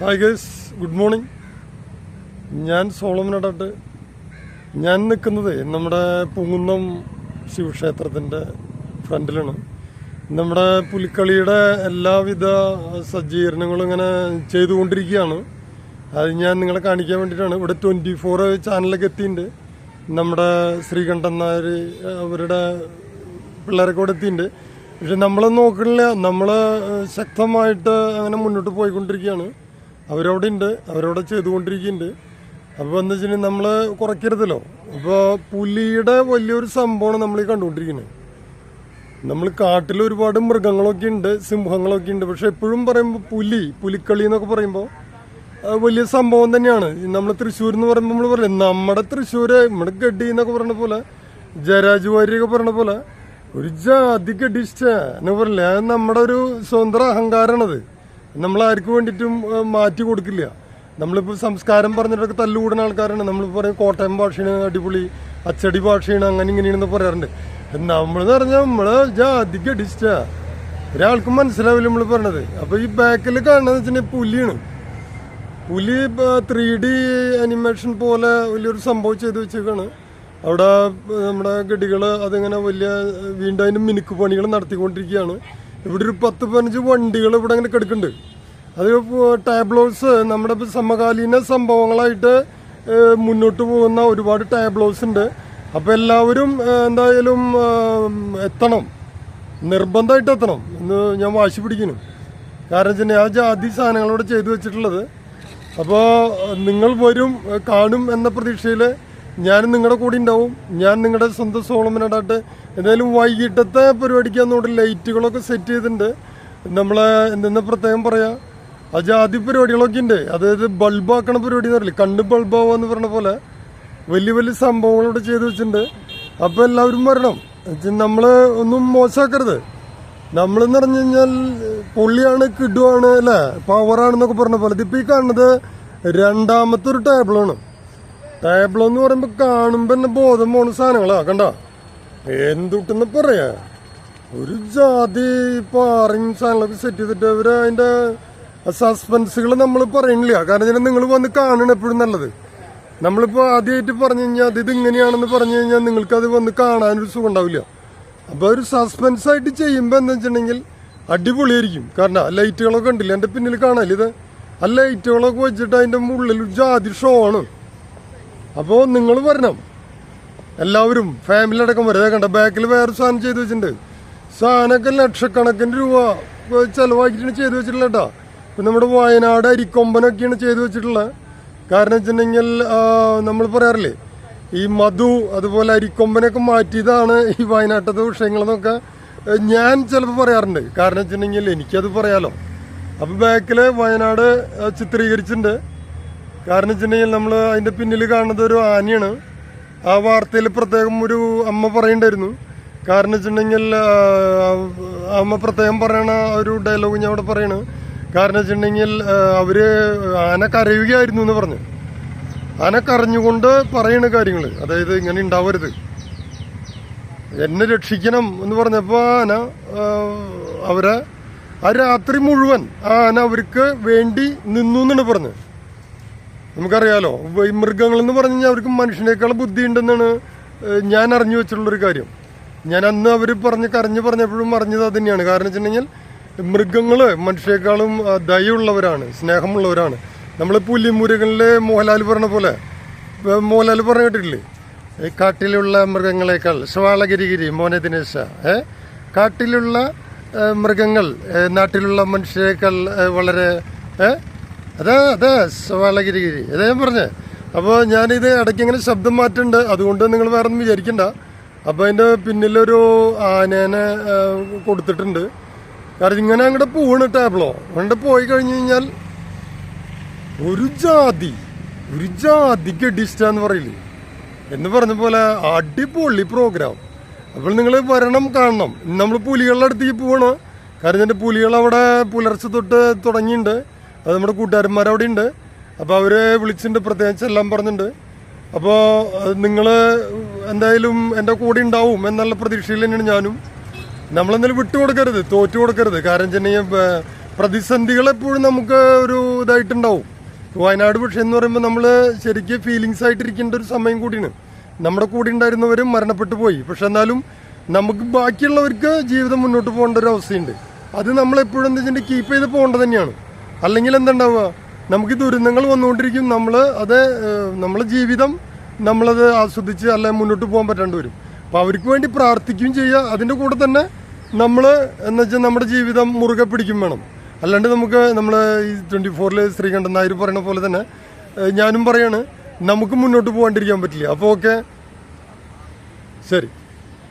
Hi guys good morning ഞാൻ സോളമനടട്ട്. ഞാൻ നിൽക്കുന്നത് നമ്മുടെ പൂങ്കുന്നം ശിവക്ഷേത്രത്തിന്റെ ഫ്രണ്ടിലാണ്. നമ്മുടെ പുലിക്കളിയുടെ എല്ലാവിധ സജ്ജീകരണങ്ങളും ഇങ്ങനെ ചെയ്തുകൊണ്ടിരിക്കുകയാണ്. അത് ഞാൻ നിങ്ങളെ കാണിക്കാൻ വേണ്ടിയിട്ടാണ്. ഇവിടെ ട്വന്റി ഫോർ ചാനലൊക്കെ എത്തിയിട്ടുണ്ട്. നമ്മുടെ ശ്രീകണ്ഠൻ നായർ അവരുടെ പിള്ളേരൊക്കെ ഇവിടെ എത്തിയിട്ടുണ്ട്. പക്ഷെ നമ്മൾ നോക്കണില്ല. നമ്മൾ ശക്തമായിട്ട് അങ്ങനെ മുന്നോട്ട് പോയിക്കൊണ്ടിരിക്കുകയാണ്. അവരവിടെ ഉണ്ട് അവരവിടെ ചെയ്തുകൊണ്ടിരിക്കുന്നുണ്ട്. അപ്പോൾ എന്താ വെച്ചിട്ടുണ്ടെങ്കിൽ നമ്മൾ കുറയ്ക്കരുതല്ലോ. അപ്പോൾ പുലിയുടെ വലിയൊരു സംഭവമാണ് നമ്മൾ ഈ കണ്ടുകൊണ്ടിരിക്കുന്നത് നമ്മൾ കാട്ടിൽ ഒരുപാട് മൃഗങ്ങളൊക്കെ ഉണ്ട് സിംഹങ്ങളൊക്കെ ഉണ്ട്. പക്ഷെ എപ്പോഴും പറയുമ്പോൾ പുലി പുലിക്കളി എന്നൊക്കെ പറയുമ്പോൾ വലിയ സംഭവം തന്നെയാണ്. നമ്മൾ തൃശ്ശൂർ എന്ന് പറയുമ്പോൾ നമ്മൾ പറയും നമ്മുടെ തൃശ്ശൂർ നമ്മുടെ ഗഡി എന്നൊക്കെ പറയുന്ന പോലെ ജയരാജ് പറയുന്ന പോലെ ഒരു ജാതി ഗഡിഷ്ട പറയില്ല. അത് നമ്മുടെ ഒരു സ്വതന്ത്ര അഹങ്കാരമാണത് നമ്മൾ ആർക്കും വേണ്ടിയിട്ടും മാറ്റി കൊടുക്കില്ല. നമ്മളിപ്പോൾ സംസ്കാരം പറഞ്ഞിട്ടൊക്കെ തല്ലുകൂടുന്ന ആൾക്കാരാണ്. നമ്മൾ പറയും കോട്ടയം ഭാഷയാണ് അടിപൊളി അച്ചടി ഭാഷയാണ് അങ്ങനെ ഇങ്ങനെയാണെന്ന് പറയാറുണ്ട്. നമ്മളെന്ന് പറഞ്ഞാൽ നമ്മൾ ജാതിക്ക് അടിച്ച ഒരാൾക്കും മനസ്സിലാവില്ല നമ്മൾ പറഞ്ഞത് അപ്പൊ ഈ ബാക്കിൽ കാണുന്നത് പുലിയാണ്. പുലി ത്രീ ഡി അനിമേഷൻ പോലെ വലിയൊരു സംഭവം ചെയ്ത് വെച്ചേക്കാണ്. അവിടെ നമ്മുടെ ഗഡികൾ അതിങ്ങനെ വലിയ വീണ്ടും അതിന് മിനുക്ക് പണികൾ നടത്തിക്കൊണ്ടിരിക്കുകയാണ്. ഇവിടെ ഒരു പത്ത് പതിനഞ്ച് വണ്ടികൾ ഇവിടെ അങ്ങനെ കിടക്കുന്നുണ്ട്. അത് ടാബ്ലോസ് നമ്മുടെ സമകാലീന സംഭവങ്ങളായിട്ട് മുന്നോട്ട് പോകുന്ന ഒരുപാട് ടാബ്ലോസ് ഉണ്ട്. അപ്പോൾ എല്ലാവരും എന്തായാലും എത്തണം. നിർബന്ധമായിട്ട് എത്തണം. എന്ന് ഞാൻ വാശി പിടിക്കുന്നു. കാരണം വെച്ചാൽ ആ ജാതി സാധനങ്ങളോട് ചെയ്തു വെച്ചിട്ടുള്ളത്. അപ്പോൾ നിങ്ങൾ വരും കാണും എന്ന പ്രതീക്ഷയിൽ ഞാൻ നിങ്ങളുടെ കൂടെ ഉണ്ടാവും. ഞാൻ നിങ്ങളുടെ സ്വന്തം സോളമനായിട്ട് എന്തായാലും വൈകിട്ടത്തെ പരിപാടിക്ക് അന്നോട് ലൈറ്റുകളൊക്കെ സെറ്റ് ചെയ്തിട്ടുണ്ട്. നമ്മളെ എന്തെന്ന് പ്രത്യേകം പറയാം? ആ ജാതി പരിപാടികളൊക്കെ ഉണ്ട്. അതായത് ബൾബാക്കണ പരിപാടി എന്ന് പറയില്ലേ? ബൾബാവുക എന്ന് പറഞ്ഞ പോലെ വലിയ വലിയ സംഭവങ്ങൾ ഇവിടെ ചെയ്തു വെച്ചിട്ടുണ്ട്. അപ്പോൾ എല്ലാവരും വരണം. നമ്മൾ ഒന്നും മോശമാക്കരുത് നമ്മളെന്ന് പറഞ്ഞു കഴിഞ്ഞാൽ പുള്ളിയാണ് കിഡുവാണ് അല്ലേ? പവറാണെന്നൊക്കെ പറഞ്ഞ പോലെ. ഇതിപ്പോൾ ഈ കാണുന്നത് രണ്ടാമത്തെ ഒരു ടേബിളാണ് ടേബിൾ എന്ന് പറയുമ്പോൾ കാണുമ്പോൾ തന്നെ ബോധം പോണ സാധനങ്ങളാ കണ്ട? എന്തുട്ടെന്ന് പറയാ. ഒരു ജാതി പാറിങ് സാധനങ്ങളൊക്കെ സെറ്റ് ചെയ്തിട്ട് അവർ അതിന്റെ സസ്പെൻസുകൾ നമ്മൾ പറയുന്നില്ല കാരണം നിങ്ങൾ വന്ന് കാണണം എപ്പോഴും നല്ലത്. നമ്മളിപ്പോൾ ആദ്യമായിട്ട് പറഞ്ഞു കഴിഞ്ഞാൽ അത് ഇത് ഇങ്ങനെയാണെന്ന് പറഞ്ഞു കഴിഞ്ഞാൽ നിങ്ങൾക്ക് അത് വന്ന് കാണാനൊരു സുഖം ഉണ്ടാവില്ല അപ്പോൾ ഒരു സസ്പെൻസ് ആയിട്ട് ചെയ്യുമ്പോൾ എന്താ വെച്ചിട്ടുണ്ടെങ്കിൽ അടിപൊളിയായിരിക്കും. കാരണം ലൈറ്റുകളൊക്കെ ഉണ്ടല്ലോ എന്റെ പിന്നിൽ കാണാല്ലേ ഇത്? ആ ലൈറ്റുകളൊക്കെ വെച്ചിട്ട് അതിന്റെ ഉള്ളിൽ ജാതി ഷോ ആണ്. അപ്പോൾ നിങ്ങൾ വരണം. എല്ലാവരും ഫാമിലി അടക്കം വരെ. കണ്ട? ബാക്കിൽ വേറെ സാധനം ചെയ്ത് വെച്ചിട്ടുണ്ട്. സാധനമൊക്കെ ലക്ഷക്കണക്കിന് രൂപ ചിലവാക്കിയിട്ടാണ് ചെയ്ത് വെച്ചിട്ടില്ല കേട്ടോ. ഇപ്പം നമ്മുടെ വയനാട് അരിക്കൊമ്പനൊക്കെയാണ് ചെയ്തു വെച്ചിട്ടുള്ളത്. കാരണം വെച്ചിട്ടുണ്ടെങ്കിൽ നമ്മൾ പറയാറില്ലേ ഈ മധു അതുപോലെ അരിക്കൊമ്പനൊക്കെ മാറ്റിയതാണ് ഈ വയനാട്ടത്തെ വിഷയങ്ങളെന്നൊക്കെ ഞാൻ ചിലപ്പോൾ പറയാറുണ്ട്. കാരണം വെച്ചിട്ടുണ്ടെങ്കിൽ എനിക്കത് പറയാലോ. അപ്പോൾ ബാക്കിൽ വയനാട് ചിത്രീകരിച്ചിട്ടുണ്ട്. കാരണം വെച്ചിട്ടുണ്ടെങ്കിൽ നമ്മൾ അതിന്റെ പിന്നിൽ കാണുന്നത് ഒരു ആനയാണ്. ആ വാർത്തയിൽ പ്രത്യേകം ഒരു അമ്മ പറയണ്ടായിരുന്നു. കാരണം വെച്ചിട്ടുണ്ടെങ്കിൽ അമ്മ പ്രത്യേകം പറയണ ഒരു ഡയലോഗ് ഞാൻ അവിടെ പറയണ്. കാരണം വെച്ചിട്ടുണ്ടെങ്കിൽ അവർ ആന കരയുകയായിരുന്നു എന്ന് പറഞ്ഞു. ആന കരഞ്ഞുകൊണ്ട് പറയണ കാര്യങ്ങൾ അതായത് ഇങ്ങനെ ഉണ്ടാവരുത്. എന്നെ രക്ഷിക്കണം എന്ന് പറഞ്ഞപ്പോൾ ആന അവരെ ആ രാത്രി മുഴുവൻ ആ ആന അവർക്ക് വേണ്ടി നിന്നു എന്നാണ് പറഞ്ഞത് നമുക്കറിയാലോ ഈ മൃഗങ്ങൾ എന്ന് പറഞ്ഞു കഴിഞ്ഞാൽ അവർക്ക് മനുഷ്യനേക്കാൾ ബുദ്ധി ഉണ്ടെന്നാണ് ഞാൻ അറിഞ്ഞു വെച്ചിട്ടുള്ളൊരു കാര്യം. ഞാൻ അന്ന് അവർ പറഞ്ഞ് കരഞ്ഞ് പറഞ്ഞപ്പോഴും അറിഞ്ഞത് അത് തന്നെയാണ്. കാരണം വെച്ചിട്ടുണ്ടെങ്കിൽ മൃഗങ്ങൾ മനുഷ്യരെക്കാളും ആ, ദയുള്ളവരാണ് സ്നേഹമുള്ളവരാണ്. നമ്മൾ പുലിമുരുകനിലെ മോഹൻലാൽ പറഞ്ഞ പോലെ മോഹൻലാൽ പറഞ്ഞ കേട്ടിട്ടില്ലേ? ഈ കാട്ടിലുള്ള മൃഗങ്ങളെക്കാൾ ശവാളഗിരിഗിരി മോനെ ദിനേശ ഏ? കാട്ടിലുള്ള മൃഗങ്ങൾ നാട്ടിലുള്ള മനുഷ്യരെക്കാൾ വളരെ ഏ? അതാ അതാ സവാളഗിരിഗിരി അതാ ഞാൻ പറഞ്ഞേ. അപ്പോൾ ഞാനിത് ഇടയ്ക്ക് ഇങ്ങനെ ശബ്ദം മാറ്റുന്നുണ്ട് അതുകൊണ്ട് നിങ്ങൾ വേറെ ഒന്നും വിചാരിക്കണ്ട. അപ്പോൾ അതിന്റെ പിന്നിലൊരു ആനേനെ കൊടുത്തിട്ടുണ്ട്. കാരണം ഇങ്ങനെ അങ്ങോട്ട് പോവാണ് ടേബിളോ അങ്ങോട്ട് പോയി കഴിഞ്ഞു കഴിഞ്ഞാൽ ഒരു ജാതി ഒരു ജാതി ഗഡിഷ്ട എന്ന് പറയില്ലേ? എന്ന് പറഞ്ഞ പോലെ അടിപൊളി പ്രോഗ്രാം അപ്പോൾ നിങ്ങൾ വരണം കാണണം. നമ്മൾ പുലികളുടെ അടുത്തേക്ക് പോവാണ്. കാരണം എന്റെ പുലികൾ അവിടെ പുലർച്ചെ തൊട്ട് തുടങ്ങിയിട്ടുണ്ട് അത് നമ്മുടെ കൂട്ടുകാരന്മാർ അവിടെ ഉണ്ട് അപ്പോൾ അവരെ വിളിച്ചിട്ടുണ്ട് പ്രത്യേകിച്ച് എല്ലാം പറഞ്ഞിട്ടുണ്ട്. അപ്പോൾ നിങ്ങൾ എന്തായാലും എന്റെ കൂടെ ഉണ്ടാവും എന്നുള്ള പ്രതീക്ഷയിൽ തന്നെയാണ് ഞാനും. നമ്മളെന്തായാലും വിട്ടു കൊടുക്കരുത് തോറ്റു കൊടുക്കരുത് കാരണം വെച്ചിട്ടുണ്ടെങ്കിൽ പ്രതിസന്ധികൾ എപ്പോഴും നമുക്ക് ഒരു ഇതായിട്ടുണ്ടാവും. വയനാട് പക്ഷേ എന്ന് പറയുമ്പോൾ നമ്മൾ ശരിക്കും ഫീലിങ്സ് ആയിട്ടിരിക്കേണ്ട ഒരു സമയം കൂടിയാണ്. നമ്മുടെ കൂടെ ഉണ്ടായിരുന്നവരും മരണപ്പെട്ടു പോയി. പക്ഷെ എന്നാലും നമുക്ക് ബാക്കിയുള്ളവർക്ക് ജീവിതം മുന്നോട്ട് പോകേണ്ട ഒരു അവസ്ഥയുണ്ട്. അത് നമ്മളെപ്പോഴും എന്താ വെച്ചിട്ടുണ്ടെങ്കിൽ കീപ്പ് ചെയ്ത് പോകേണ്ടത് തന്നെയാണ്. അല്ലെങ്കിൽ എന്തുണ്ടാവുക നമുക്ക് ദുരന്തങ്ങൾ വന്നുകൊണ്ടിരിക്കും. നമ്മൾ അത് നമ്മളെ ജീവിതം നമ്മളത് ആസ്വദിച്ച് അല്ലെ മുന്നോട്ട് പോകാൻ പറ്റാണ്ട് വരും. അപ്പോൾ അവർക്ക് വേണ്ടി പ്രാർത്ഥിക്കുകയും ചെയ്യുക. അതിന്റെ കൂടെ തന്നെ നമ്മൾ എന്ന് വെച്ചാൽ നമ്മുടെ ജീവിതം മുറുകെ പിടിക്കും വേണം. അല്ലാണ്ട് നമുക്ക് നമ്മൾ ഈ ട്വന്റി ഫോറിൽ ശ്രീകണ്ഠൻ നായർ പറയുന്ന പോലെ തന്നെ ഞാനും പറയാണ് നമുക്ക് മുന്നോട്ട് പോകാണ്ടിരിക്കാൻ പറ്റില്ല. അപ്പോൾ ഓക്കെ. ശരി.